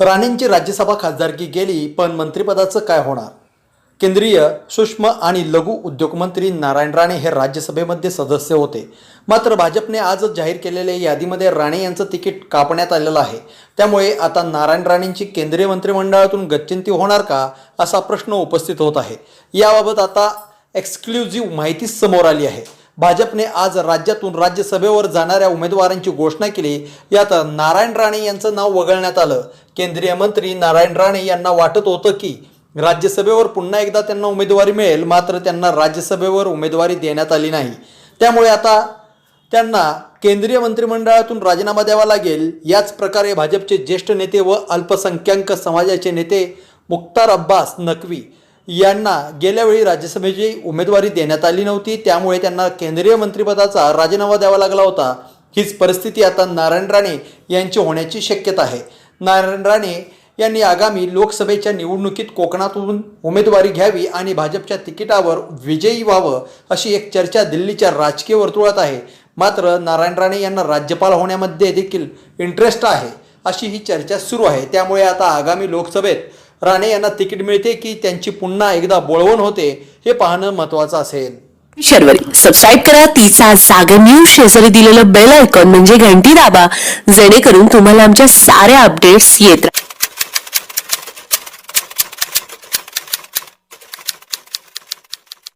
राणेंची राज्यसभा खासदारकी गेली पण मंत्रिपदाचं काय होणार? केंद्रीय सूक्ष्म आणि लघु उद्योग मंत्री नारायण राणे हे राज्यसभेमध्ये सदस्य होते. मात्र भाजपने आजच जाहीर केलेल्या यादीमध्ये राणे यांचं तिकीट कापण्यात आलेलं आहे. त्यामुळे आता नारायण राणेंची केंद्रीय मंत्रिमंडळातून गच्चिंती होणार का असा प्रश्न उपस्थित होत आहे. याबाबत आता एक्सक्लुझिव्ह माहिती समोर आली आहे. भाजपने आज राज्यातून राज्यसभेवर जाणाऱ्या उमेदवारांची घोषणा केली. यात नारायण राणे यांचं नाव वगळण्यात आलं. केंद्रीय मंत्री नारायण राणे यांना वाटत होतं की राज्यसभेवर पुन्हा एकदा त्यांना उमेदवारी मिळेल मात्र त्यांना राज्यसभेवर उमेदवारी देण्यात आली नाही. त्यामुळे आता त्यांना केंद्रीय मंत्रिमंडळातून राजीनामा द्यावा लागेल. याच प्रकारे भाजपचे ज्येष्ठ नेते व अल्पसंख्याक समाजाचे नेते मुख्तार अब्बास नकवी यांना गेल्यावेळी राज्यसभेची उमेदवारी देण्यात आली नव्हती. त्यामुळे त्यांना केंद्रीय मंत्रिपदाचा राजीनामा द्यावा लागला होता. हीच परिस्थिती आता नारायण राणे यांची होण्याची शक्यता आहे. नारायण राणे यांनी आगामी लोकसभेच्या निवडणुकीत कोकणातून उमेदवारी घ्यावी आणि भाजपच्या तिकिटावर विजयी व्हावं अशी एक चर्चा दिल्लीच्या राजकीय वर्तुळात आहे. मात्र नारायण राणे यांना राज्यपाल होण्यामध्ये देखील इंटरेस्ट आहे अशी ही चर्चा सुरू आहे. त्यामुळे आता आगामी लोकसभेत राणे यांना तिकीट मिळते की त्यांची पुन्हा एकदा बोळवण होते हे पाहणं महत्त्वाचं असेल. शर्वरी सबस्क्राईब करा तिचा जागर न्यूज शेजारी दिलेलं बेल आयकॉन म्हणजे घंटी दाबा जेणेकरून तुम्हाला आमच्या साऱ्या अपडेट्स येत राहतात